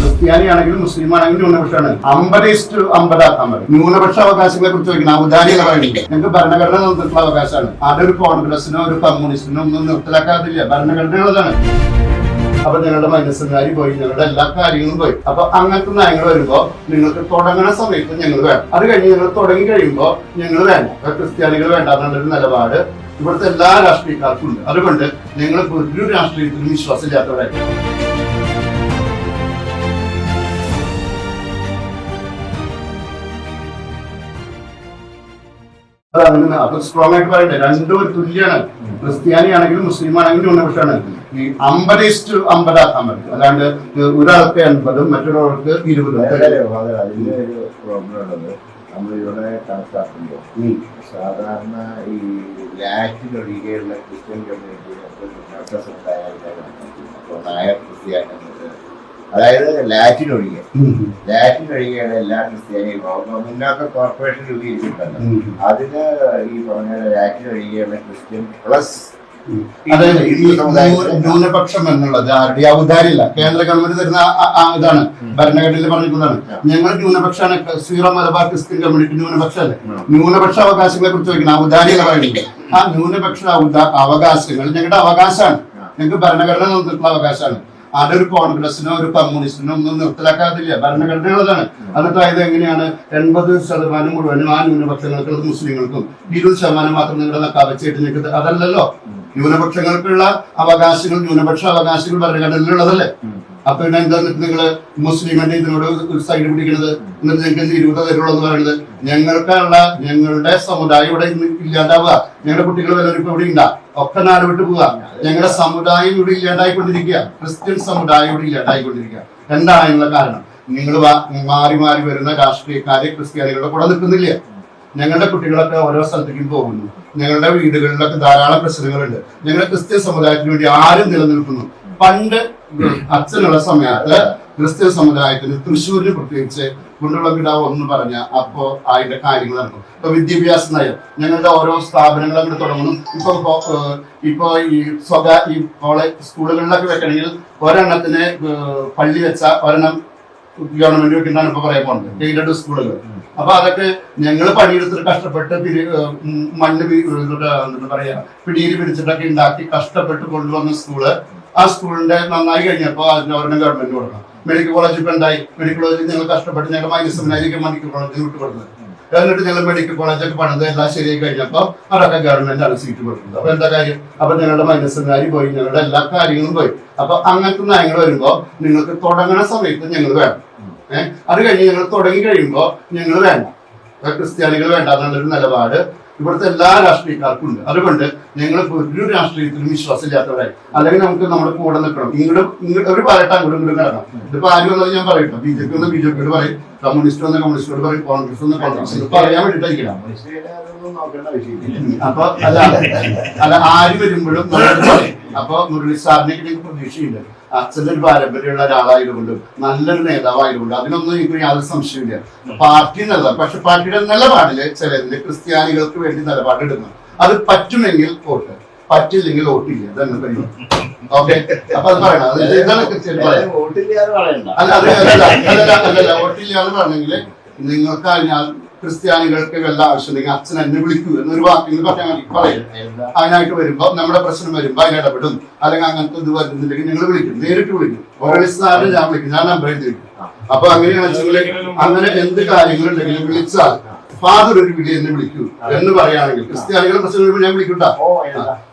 ക്രിസ്ത്യാനിയാണെങ്കിലും മുസ്ലിം ആണെങ്കിലും ന്യൂനപക്ഷമാണ്. അമ്പത് ഇസ്റ്റു അമ്പതാക്കാൻ മതി ന്യൂനപക്ഷ അവകാശങ്ങളെ കുറിച്ച് ചോദിക്കണം. ഔദാര്യ പറയുന്നത് ഞങ്ങൾക്ക് ഭരണഘടന നിർത്തിയിട്ടുള്ള അവകാശമാണ്. അതൊരു കോൺഗ്രസിനോ ഒരു കമ്മ്യൂണിസ്റ്റിനോ ഒന്നും നിർത്തലാക്കാതില്ല. ഭരണഘടനയുള്ളതാണ് അപ്പൊ ഞങ്ങളുടെ മനസ്സുകാരി പോയി ഞങ്ങളുടെ എല്ലാ കാര്യങ്ങളും പോയി. അപ്പൊ അങ്ങനത്തെ നയങ്ങൾ വരുമ്പോ നിങ്ങൾക്ക് തുടങ്ങുന്ന സമയത്ത് ഞങ്ങൾ വേണം. അത് കഴിഞ്ഞ് ഞങ്ങൾ തുടങ്ങി കഴിയുമ്പോ ഞങ്ങൾ വേണ്ട. ക്രിസ്ത്യാനികൾ വേണ്ട എന്നുള്ളൊരു നിലപാട് ഇവിടുത്തെ എല്ലാ രാഷ്ട്രീയക്കാർക്കും ഉണ്ട്. അതുകൊണ്ട് ഞങ്ങൾ ഒരു രാഷ്ട്രീയത്തിലും വിശ്വാസമില്ലാത്തവരായിരിക്കും. അത് അങ്ങനെ അപ്പൊ സ്ട്രോങ് ആയിട്ട് പറയട്ടെ രണ്ടും ഒരു തുല്യാണ്. ക്രിസ്ത്യാനി ആണെങ്കിലും മുസ്ലിം ആണെങ്കിലും ന്യൂനപക്ഷമാണ് ഈ അമ്പത് ഇസ്റ്റ് അമ്പതാക്കാൻ പറ്റും. അല്ലാണ്ട് ഒരാൾക്ക് എൺപതും മറ്റൊരാൾക്ക് ഇരുപതും. അതിന്റെ ഒരു പ്രോബ്ലം ഉള്ളത്. നമ്മളിവിടെ കണക്കാക്കുമ്പോൾ സാധാരണ ഈ ക്രിസ്ത്യൻ കമ്മ്യൂണിറ്റി വിദ്യാഭ്യാസ സമുദായമായിട്ടാണ് കണക്കാക്കുന്നത് അപ്പോൾ നായർ ക്രിസ്ത്യാനി എന്നത് അതായത് ലാറ്റിൻ ഒഴികെ. ലാറ്റിൻ ഒഴികെയാണ് എല്ലാ ക്രിസ്ത്യാനികളും മുന്നാക്ക കോർപ്പറേഷൻ രൂപീകരിച്ചിട്ടുണ്ടല്ലോ. അതിന് ഈ പറഞ്ഞ ലാറ്റിൻ ഒഴികെയുള്ള ക്രിസ്ത്യൻ പ്ലസ് ന്യൂനപക്ഷം എന്നുള്ളത് ആരുടെ ഔദാരില്ല കേന്ദ്ര ഗവൺമെന്റ് തരുന്ന ഇതാണ്. ഭരണഘടനയിൽ പറഞ്ഞിട്ടുള്ളതാണ് ഞങ്ങൾ ന്യൂനപക്ഷമാണ് സീറോ മലബാർ ക്രിസ്ത്യൻ കമ്മ്യൂണിറ്റി ന്യൂനപക്ഷമല്ലേ. ന്യൂനപക്ഷ അവകാശങ്ങളെ കുറിച്ച് ചോദിക്കണം. ഔദാര്യ പറയുന്നത്. ആ ന്യൂനപക്ഷ അവകാശങ്ങൾ ഞങ്ങളുടെ അവകാശമാണ്. ഞങ്ങൾക്ക് ഭരണഘടന തന്നിട്ടുള്ള അവകാശമാണ്. അതൊരു കോൺഗ്രസിനോ ഒരു കമ്മ്യൂണിസ്റ്റിനോ ഒന്നും നിർത്തലാക്കാതില്ല. ഭരണഘടനയുള്ളതാണ് എന്നിട്ട് ഇത് എങ്ങനെയാണ്? എൺപത് ശതമാനം മുഴുവനും ആ ന്യൂനപക്ഷങ്ങൾക്കുള്ളത് മുസ്ലിങ്ങൾക്കും ഇരുപത് ശതമാനം മാത്രം നിങ്ങളുടെ കവച്ചേട്ട് നിൽക്കുന്നത് അതല്ലല്ലോ. ന്യൂനപക്ഷങ്ങൾക്കുള്ള അവകാശങ്ങൾ ന്യൂനപക്ഷ അവകാശങ്ങൾ ഭരണഘടനയിലുള്ളതല്ലേ. അപ്പൊ പിന്നെ എന്താ നിങ്ങൾ മുസ്ലിമിന്റെ ഇതിനോട് ഒരു സൈഡ് പിടിക്കുന്നത് എന്നിട്ട് ഞങ്ങൾക്ക് ഇരുപത് തരുള്ളൂ പറയുന്നത്. ഞങ്ങൾക്കുള്ള ഞങ്ങളുടെ സമുദായം ഇവിടെ ഇല്ലാണ്ടാവുക. ഞങ്ങളുടെ കുട്ടികൾ വല്ലവരും ഇവിടെ ഉണ്ടാ ഒക്കെ നാട് വിട്ടു പോവുക ഞങ്ങളുടെ സമുദായം ഇവിടെ ഇല്ലാണ്ടായിക്കൊണ്ടിരിക്കുക. ക്രിസ്ത്യൻ സമുദായം ഇവിടെ ഇല്ലാണ്ടായിക്കൊണ്ടിരിക്കുക. എന്താണ് അതിനുള്ള കാരണം? നിങ്ങൾ മാറി മാറി വരുന്ന രാഷ്ട്രീയക്കാരെ ക്രിസ്ത്യാനികളുടെ കൂടെ നിൽക്കുന്നില്ല. ഞങ്ങളുടെ കുട്ടികളൊക്കെ ഓരോ സ്ഥലത്തേക്കും പോകുന്നു. ഞങ്ങളുടെ വീടുകളിലൊക്കെ ധാരാളം പ്രശ്നങ്ങളുണ്ട്. ഞങ്ങളുടെ ക്രിസ്ത്യൻ സമുദായത്തിന് വേണ്ടി ആരും നിലനിൽക്കുന്നു. പണ്ട് അച്ഛനുള്ള സമയത്ത് ക്രിസ്ത്യൻ സമുദായത്തിന് തൃശ്ശൂരിന് പ്രത്യേകിച്ച് കുണ്ടുള്ള കിടാവ് ഒന്ന് പറഞ്ഞ അപ്പോ അതിന്റെ കാര്യങ്ങൾ നടക്കും ഇപ്പൊ വിദ്യാഭ്യാസ നയം. ഞങ്ങളുടെ ഓരോ സ്ഥാപനങ്ങളും കൂടെ തുടങ്ങുന്നു. ഇപ്പൊ ഇപ്പൊ, ഈ സ്വകാ ഈ കോളേജ് സ്കൂളുകളിലൊക്കെ വെക്കണമെങ്കിൽ ഒരെണ്ണത്തിന് പള്ളി വെച്ച ഒരെണ്ണം ഗവൺമെന്റ് വെക്കുന്നതാണ് ഇപ്പൊ പറയാൻ പോകുന്നത് എയ്ഡഡ് സ്കൂളുകൾ അപ്പൊ അതൊക്കെ ഞങ്ങൾ പണിയെടുത്തിട്ട് കഷ്ടപ്പെട്ട് മണ്ണ് എന്താ പറയാ പിടിയിൽ പിടിച്ചിട്ടൊക്കെ ഉണ്ടാക്കി കഷ്ടപ്പെട്ട് കൊണ്ടുവന്ന സ്കൂൾ ആ സ്കൂളിന്റെ നന്നായി കഴിഞ്ഞപ്പോ അതിന് ഒരെണ്ണം ഗവൺമെന്റ് കൊടുക്കണം. മെഡിക്കൽ കോളേജ് ഇപ്പൊ ഉണ്ടായി മെഡിക്കൽ കോളേജിൽ ഞങ്ങൾ കഷ്ടപ്പെട്ട് ഞങ്ങൾ മൈനസ് സെമിനായിരിക്കും മെഡിക്കൽ കോളേജിൽ വിട്ടു കൊടുത്തത്. എന്നിട്ട് ഞങ്ങൾ മെഡിക്കൽ കോളേജൊക്കെ പണിത് എല്ലാം ശരിയായി കഴിഞ്ഞപ്പോ അതൊക്കെ ഗവൺമെന്റ് ആണ് സീറ്റ് കൊടുക്കുന്നത് അപ്പൊ എന്താ കാര്യം? അപ്പൊ ഞങ്ങളുടെ മൈനസ് സെമിനാരി പോയി. ഞങ്ങളുടെ എല്ലാ കാര്യങ്ങളും പോയി. അപ്പൊ അങ്ങനത്തെ നയങ്ങൾ വരുമ്പോ നിങ്ങൾക്ക് തുടങ്ങണ സമയത്ത് ഞങ്ങൾ വേണം. ഏഹ് അത് കഴിഞ്ഞ് ഞങ്ങൾ തുടങ്ങി കഴിയുമ്പോൾ ഞങ്ങൾ അപ്പൊ ക്രിസ്ത്യാനികൾ വേണ്ട എന്നുള്ളൊരു നിലപാട് ഇവിടുത്തെ എല്ലാ രാഷ്ട്രീയക്കാർക്കും ഉണ്ട്. അതുകൊണ്ട് ഞങ്ങൾ ഒരു രാഷ്ട്രീയത്തിലും വിശ്വാസമില്ലാത്തവരായി. അല്ലെങ്കിൽ നമുക്ക് നമ്മുടെ കൂടെ നിൽക്കണം. ഇങ്ങോട്ട് ഇങ്ങോട്ട് ഒരു പറയട്ടെ അങ്ങോട്ടും ഇങ്ങോട്ടും കിടക്കണം ഇതിപ്പോ ആരും വന്നത് ഞാൻ പറയട്ടോ. ബി ജെ പി ഒന്ന് ബി ജെ പിയോട് പറയും. കമ്മ്യൂണിസ്റ്റ് വന്ന് കമ്മ്യൂണിസ്റ്റോട് പറയും. കോൺഗ്രസ് ഒന്ന് കോൺഗ്രസ് പറയാൻ വേണ്ടിട്ടായിരിക്കണം അപ്പൊ അല്ല അല്ല ആര് വരുമ്പോഴും അപ്പൊ മുരളി സാറിനെ പ്രതീക്ഷയുണ്ട്. അച്ഛന്റെ ഒരു പാരമ്പര്യമുള്ള ഒരാളായതുകൊണ്ടും നല്ലൊരു നേതാവായതുകൊണ്ടും അതിനൊന്നും എനിക്ക് യാതൊരു സംശയമില്ല പാർട്ടി നിലപാട് പക്ഷെ പാർട്ടിയുടെ നിലപാടിൽ ചിലതിൽ ക്രിസ്ത്യാനികൾക്ക് വേണ്ടി നിലപാടെടുക്കുന്നു അത് പറ്റുമെങ്കിൽ വോട്ട്. പറ്റില്ലെങ്കിൽ വോട്ടില്ല. ഇതാണ് പരിപാടി. ഓക്കെ? അപ്പൊ അത് പറയണം. ഇതാണ് ക്രിസ്ത്യാനി അല്ല അല്ലല്ല വോട്ടില്ല എന്ന് പറഞ്ഞെങ്കിൽ നിങ്ങൾക്ക് അതിനാൽ ക്രിസ്ത്യാനികൾക്ക് വല്ല ആവശ്യമുണ്ടെങ്കിൽ അച്ഛൻ എന്നെ വിളിക്കൂ എന്നൊരു വാക്കിൽ പറഞ്ഞാൽ മതി. പറയും അതിനായിട്ട് വരുമ്പോ നമ്മുടെ പ്രശ്നം വരുമ്പോ അതിന് ഇടപെടും. അല്ലെങ്കിൽ അങ്ങനത്തെ ഇത് വരുന്നില്ലെങ്കിൽ നിങ്ങൾ വിളിക്കും. നേരിട്ട് വിളിക്കും. ഓരോ സാറിന് ഞാൻ വിളിക്കും. ഞാൻ നമ്പർ എഴുതി അപ്പൊ അങ്ങനെയാണെന്ന് വെച്ചാൽ അങ്ങനെ എന്ത് കാര്യങ്ങളുണ്ടെങ്കിലും വിളിച്ചാൽ ഫാദർ ഒരു വിളി എന്നെ വിളിക്കൂ. എന്ന് പറയുകയാണെങ്കിൽ ക്രിസ്ത്യാനികളുടെ പ്രശ്നം വരുമ്പോൾ ഞാൻ വിളിക്കണ്ട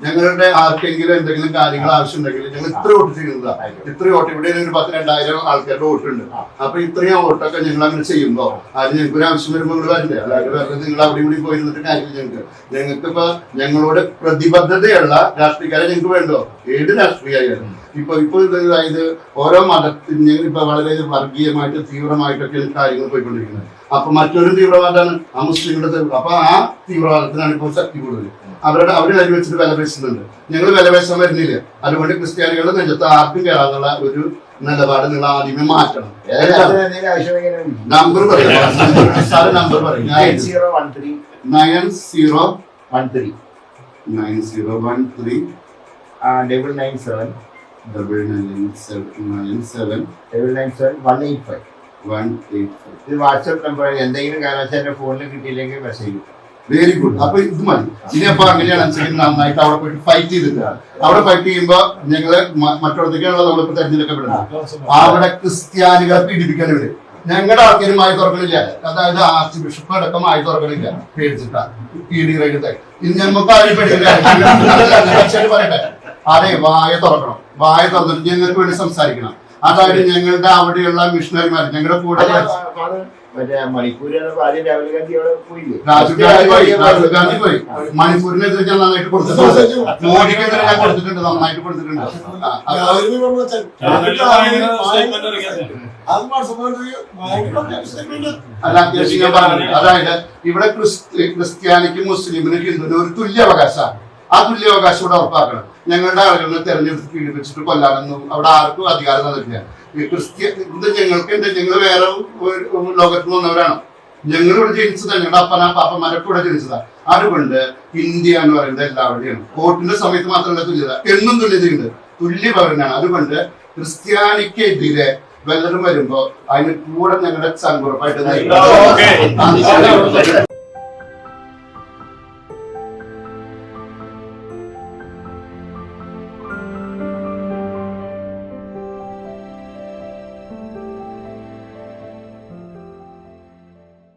ഞങ്ങളുടെ ആർക്കെങ്കിലും എന്തെങ്കിലും കാര്യങ്ങൾ ആവശ്യമുണ്ടെങ്കിൽ ഞങ്ങൾ ഇത്ര വോട്ട് ചെയ്യുന്നതാ. ഇത്ര വോട്ട് ഇവിടെ ഒരു പത്ത് രണ്ടായിരം ആൾക്കാരുടെ വോട്ടുണ്ട്. അപ്പൊ ഇത്രയും വോട്ടൊക്കെ ഞങ്ങൾ അങ്ങനെ ചെയ്യുമ്പോ അത് ഞങ്ങൾക്ക് ഒരു ആവശ്യം വരുമ്പോൾ നിങ്ങൾ വരില്ലേ അല്ലാതെ നിങ്ങൾ അവിടെ ഇവിടെ പോയിരുന്നിട്ട് കാര്യമില്ല ഞങ്ങൾക്ക്. ഞങ്ങൾക്ക് ഇപ്പൊ ഞങ്ങളോട് പ്രതിബദ്ധതയുള്ള രാഷ്ട്രീയക്കാരെ ഞങ്ങൾക്ക് വേണ്ടോ? ഏത് രാഷ്ട്രീയമായാലും ഇപ്പൊ ഇപ്പോൾ അതായത് ഓരോ മതത്തിനും ഇപ്പൊ വളരെ വർഗീയമായിട്ട് തീവ്രമായിട്ടൊക്കെയാണ് കാര്യങ്ങൾ പോയിക്കൊണ്ടിരിക്കുന്നത്. അപ്പൊ മറ്റൊരു തീവ്രവാദമാണ് ആ മുസ്ലിങ്ങളുടെ അപ്പൊ ആ തീവ്രവാദത്തിനാണ് ഇപ്പോൾ ശക്തി കൂടുതൽ. അവരുടെ അവർ കൈ വെച്ചിട്ട് വില പേശുന്നുണ്ട്. ഞങ്ങൾ വില പേശാൻ വരുന്നില്ല. അതുകൊണ്ട് ക്രിസ്ത്യാനികളുടെ നെഞ്ചത്ത് ആർക്കും കയറാന്നുള്ള ഒരു നിലപാട് നിങ്ങൾ ആദ്യമേ മാറ്റണം. നമ്പർ പറയാം. Number nine zero one three nine zero one three double nine seven double nine seven nine seven double nine seven one eight five one eight five ഇത് വാട്സപ്പ് നമ്പർ എന്തെങ്കിലും കാരണവശാൽ എന്റെ ഫോണിൽ കിട്ടിയില്ലെങ്കിൽ മെസ്സേജ് വെരി ഗുഡ് അപ്പൊ ഇത് മതി ഇനി അപ്പൊ അങ്ങനെയാണ് വെച്ചെങ്കിൽ നന്നായിട്ട് അവിടെ പോയിട്ട് ഫൈറ്റ് ചെയ്തിട്ട് അവിടെ ഫൈറ്റ് ചെയ്യുമ്പോ ഞങ്ങൾ മറ്റിടത്തേക്കാണല്ലോ നമ്മളിപ്പോ തെരഞ്ഞെടുക്കപ്പെടുന്നത് അവിടെ ക്രിസ്ത്യാനികളെ പീഡിപ്പിക്കാൻ ഇവിടെ ഞങ്ങളുടെ ആൾക്കാരും ആയി തുറക്കണില്ല അതായത് ആർച്ച് ബിഷപ്പ് അടക്കം ആയി തുറക്കണില്ല പേടിച്ചിട്ടാ പീഡി കഴിഞ്ഞിട്ട് ഇനി ഞങ്ങൾക്ക് ആരും പേടിക്കില്ല പറയട്ടെ അതെ വായ തുറക്കണം വായ തന്നിട്ട് ഞങ്ങൾക്ക് വേണ്ടി സംസാരിക്കണം. അതായത് ഞങ്ങളുടെ അവിടെയുള്ള മിഷണറിമാർ ഞങ്ങളുടെ കൂടെ രാജീവ് ഗാന്ധി പോയി മണിപ്പൂരിനെതിരെ ഞാൻ നന്നായിട്ട് കൊടുത്തിട്ടുണ്ട്. മോദിക്കെതിരെ ഞാൻ കൊടുത്തിട്ടുണ്ട് നന്നായിട്ട് കൊടുത്തിട്ടുണ്ട്. അല്ല അത്യാവശ്യം ഞാൻ പറഞ്ഞു അതായത് ഇവിടെ ക്രിസ്ത്യാനിക്കും മുസ്ലിമിനും ഹിന്ദുവിനും ഒരു തുല്യ അവകാശമാണ് ആ തുല്യാവകാശം ഇവിടെ ഉറപ്പാക്കണം. ഞങ്ങളുടെ ആളുകളെ തെരഞ്ഞെടുത്ത് പീഡിപ്പിച്ചിട്ട് കൊല്ലാനൊന്നും അവിടെ ആർക്കും അധികാരം തന്നിട്ടില്ല. ക്രിസ്ത്യ ഇത് ഞങ്ങൾക്ക് ഉണ്ട് ഞങ്ങൾ വേറെ ലോകത്ത് വന്നവരാണ് ഞങ്ങൾ ഇവിടെ ജനിച്ചതാണ്. ഞങ്ങളുടെ അപ്പന പാപ്പന്മാരൊക്കെ ഇവിടെ ജനിച്ചതാണ്. അതുകൊണ്ട് ഇന്ത്യ എന്ന് പറയുന്നത് എല്ലാവരുടെയാണ്. കോർട്ടിന്റെ സമയത്ത് മാത്രമല്ല തുല്യത. എന്നും തുല്യതയുണ്ട്. തുല്യ പൗരനാണ് അതുകൊണ്ട് ക്രിസ്ത്യാനിക്കെതിരെ വല്ലതും വരുമ്പോ അതിന് കൂടെ ഞങ്ങളുടെ സങ്കുറപ്പായിട്ട്.